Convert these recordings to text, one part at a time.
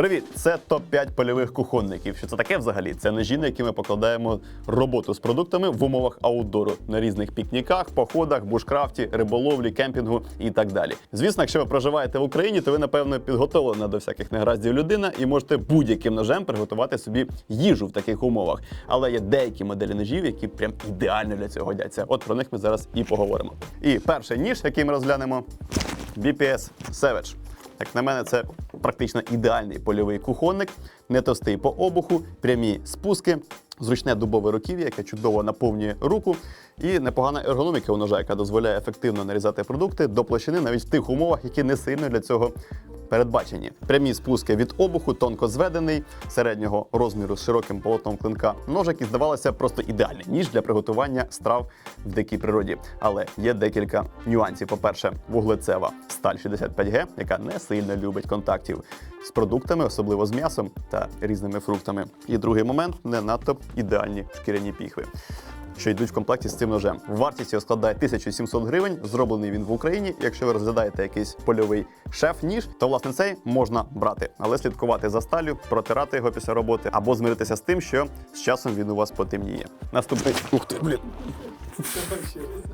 Привіт! Це топ-5 польових кухонників. Що це таке взагалі? Це ножі, на які ми покладаємо роботу з продуктами в умовах аутдору на різних пікніках, походах, бушкрафті, риболовлі, кемпінгу і так далі. Звісно, якщо ви проживаєте в Україні, то ви напевно підготовлена до всяких негараздів людина і можете будь-яким ножем приготувати собі їжу в таких умовах. Але є деякі моделі ножів, які прям ідеально для цього годяться. От про них ми зараз і поговоримо. І перший ніж, який ми розглянемо, BPS Savage. Як на мене, це практично ідеальний польовий кухонник, не товстий по обуху, прямі спуски, зручне дубове руків'я, яке чудово наповнює руку, і непогана ергономіка у ножа, яка дозволяє ефективно нарізати продукти до площини навіть в тих умовах, які не сильно для цього передбачені. Прямі спуски від обуху, тонко зведений, середнього розміру з широким полотном клинка. Ножик і здавалося просто ідеальний ніж для приготування страв в дикій природі. Але є декілька нюансів. По-перше, вуглецева сталь 65Г, яка не сильно любить контактів з продуктами, особливо з м'ясом та різними фруктами. І другий момент не надто ідеальні шкіряні піхви що йдуть в комплекті з цим ножем. Вартість його складає 1700 гривень. Зроблений він в Україні. Якщо ви розглядаєте якийсь польовий шеф-ніж, то власне цей можна брати, але слідкувати за сталю, протирати його після роботи або змиритися з тим, що з часом він у вас потемніє. Наступний ух ти, блін.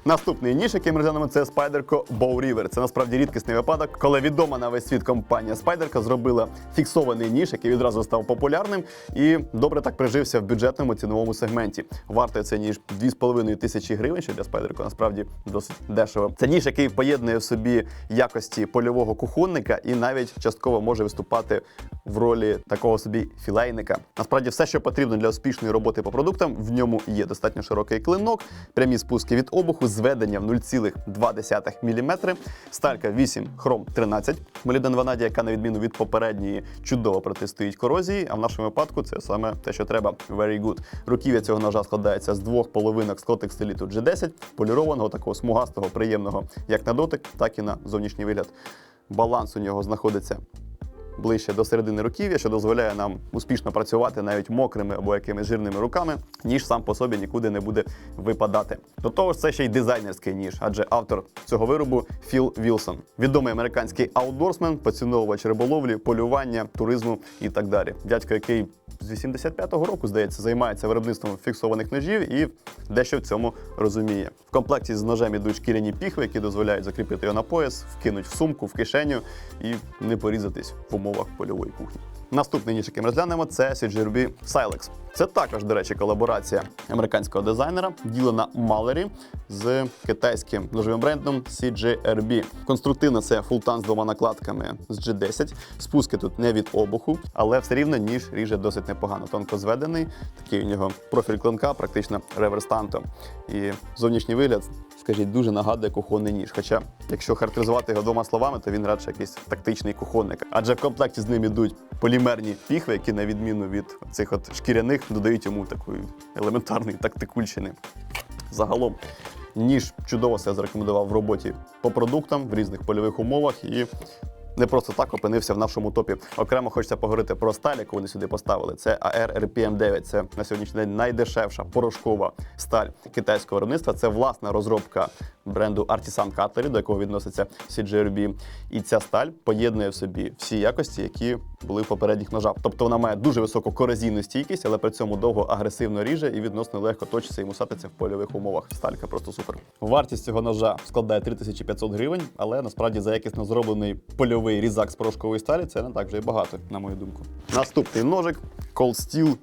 Наступний ніж, який ми розглянемо, це Spyderco Bow River. Це насправді рідкісний випадок, коли відома на весь світ компанія Spyderco зробила фіксований ніж, який відразу став популярним і добре так прижився в бюджетному ціновому сегменті. Вартує цей ніж 2,5 тисячі гривень, що для Spyderco насправді досить дешево. Це ніж, який поєднує в собі якості польового кухонника і навіть частково може виступати в ролі такого собі філейника. Насправді, все, що потрібно для успішної роботи по продуктам, в ньому є достатньо широкий клинок, прямі спуски від обуху, зведення в 0,2 мм, сталька 8 хром 13 молібден ванадія, яка на відміну від попередньої чудово протистоїть корозії. А в нашому випадку це саме те, що треба. Very good. Руків'я цього ножа складається з двох половинок склотекстиліту G10, полірованого, такого смугастого, приємного як на дотик, так і на зовнішній вигляд. Баланс у нього знаходиться ближче до середини руків'я, що дозволяє нам успішно працювати навіть мокрими або якимись жирними руками, ніж сам по собі нікуди не буде випадати. До того ж, це ще й дизайнерський ніж, адже автор цього виробу Філ Вілсон, відомий американський аутдорсмен, поціновувач риболовлі, полювання, туризму і так далі. Дядько, який з 85-го року, здається, займається виробництвом фіксованих ножів і дещо в цьому розуміє. В комплекті з ножем ідуть шкіряні піхви, які дозволяють закріпити його на пояс, вкинуть в сумку, в кишеню і не порізатись в умовах もうはここで終える。Наступний ніж, який ми розглянемо, це CGRB Silex. Це також, до речі, колаборація американського дизайнера, діло на Малері з китайським ножовим брендом CGRB. Конструктивно це фултан з двома накладками з G10. Спуски тут не від обуху, але все рівно ніж ріже досить непогано. Тонко зведений. Такий у нього профіль клинка, практично реверс-танто. І зовнішній вигляд, скажіть, дуже нагадує кухонний ніж. Хоча, якщо характеризувати його двома словами, то він радше якийсь тактичний кухонник. Адже в комплекті з ним ідуть полімерні піхви, які, на відміну від цих от шкіряних, додають йому такої елементарної тактикульщини. Загалом, ніж чудово себе зарекомендував в роботі по продуктам в різних польових умовах і. Не просто так опинився в нашому топі. Окремо хочеться поговорити про сталь, яку вони сюди поставили. Це AR RPM 9. Це на сьогоднішній день найдешевша порошкова сталь китайського виробництва. Це власна розробка бренду Artisan Cutlery, до якого відноситься CGRB. І ця сталь поєднує в собі всі якості, які були в попередніх ножах. Тобто вона має дуже високу корозійну стійкість, але при цьому довго агресивно ріже і відносно легко точиться і мусатиться в польових умовах. Сталька просто супер. Вартість цього ножа складає 3500 гривень, але насправді за якісно зроблений польовий різак з порошкової сталі це не так вже і багато, на мою думку. Наступний ножик Cold Steel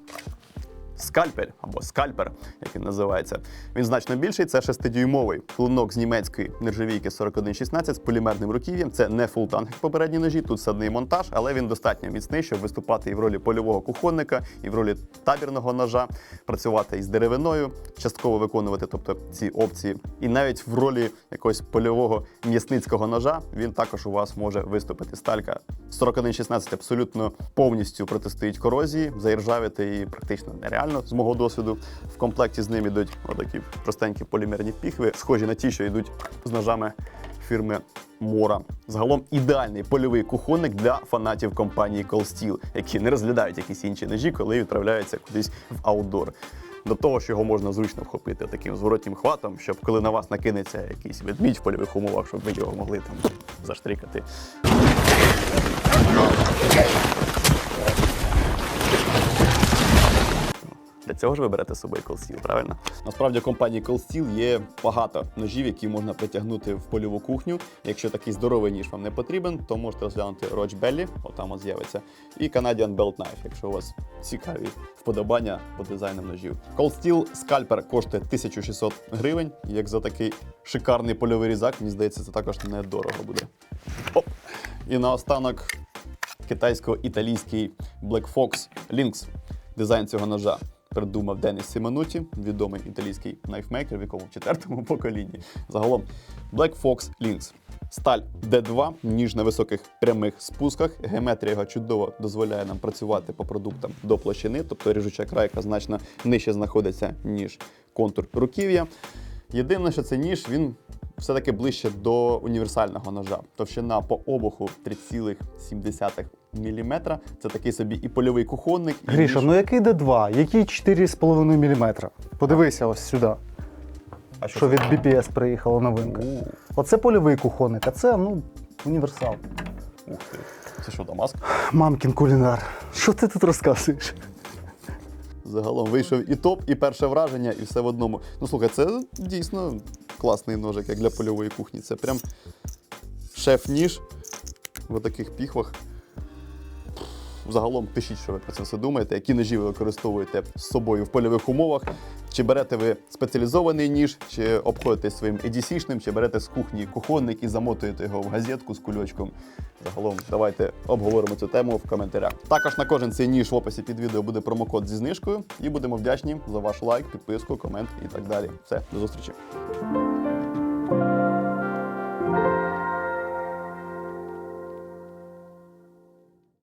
скальпель або скальпер, як він називається. Він значно більший. Це 6-дюймовий клинок з німецької нержавійки 4116 з полімерним руків'ям. Це не фултанг, як попередні ножі. Тут садний монтаж, але він достатньо міцний, щоб виступати і в ролі польового кухонника, і в ролі табірного ножа, працювати із деревиною, частково виконувати, тобто ці опції, і навіть в ролі якогось польового м'ясницького ножа він також у вас може виступити. Сталька 4116 абсолютно повністю протистоїть корозії, заіржавити її практично нереально з мого досвіду. В комплекті з ним ідуть отакі простенькі полімерні піхви, схожі на ті, що йдуть з ножами фірми Мора. Загалом ідеальний польовий кухонник для фанатів компанії Cold Steel, які не розглядають якісь інші ножі, коли відправляються кудись в аутдор. До того, що його можна зручно вхопити таким зворотнім хватом, щоб коли на вас накинеться якийсь ведмідь в польових умовах, щоб ви його могли там заштрикати. Цього ж ви берете з собою Steel, правильно? Насправді в компанії Steel є багато ножів, які можна притягнути в польову кухню. Якщо такий здоровий ніж вам не потрібен, то можете розглянути Roach Belly, отам от з'явиться, і Canadian Belt Knife, якщо у вас цікаві вподобання по дизайнам ножів. Steel скальпер коштує 1600 гривень. Як за такий шикарний польовий різак, мені здається, це також недорого буде. Оп. І наостанок китайсько-італійський Black Fox Lynx. Дизайн цього ножа придумав Деніс Сіменуті, відомий італійський найфмейкер, в якому в четвертому поколінні. Загалом Black Fox Lynx. Сталь D2, ніж на високих прямих спусках. Геометрія його чудово дозволяє нам працювати по продуктам до площини, тобто ріжуча крайка значно нижче знаходиться, ніж контур руків'я. Єдине, що цей ніж він все-таки ближче до універсального ножа. Товщина по обуху 3,7 мм. Це такий собі і польовий кухонник. І Гріша, ніж. ну який Д2, який 4,5 мм? Подивися ось сюди, а що це? від BPS приїхала новинка. У, Оце польовий кухонник, а це ну, універсал. Ух ти. Це що, Дамаск? Мамкін кулінар. Що ти тут розказуєш? Загалом вийшов і топ, і перше враження, і все в одному. Ну слухай, це дійсно класний ножик, як для польової кухні. Це прям шеф-ніж в таких піхвах. Загалом пишіть, що ви про це все думаєте, які ножі ви використовуєте з собою в польових умовах. Чи берете ви спеціалізований ніж, чи обходитесь своїм EDC-шним, чи берете з кухні кухонник і замотуєте його в газетку з кульочком. Загалом давайте обговоримо цю тему в коментарях. Також на кожен цей ніж в описі під відео буде промокод зі знижкою, і будемо вдячні за ваш лайк, підписку, комент і так далі. Все, до зустрічі.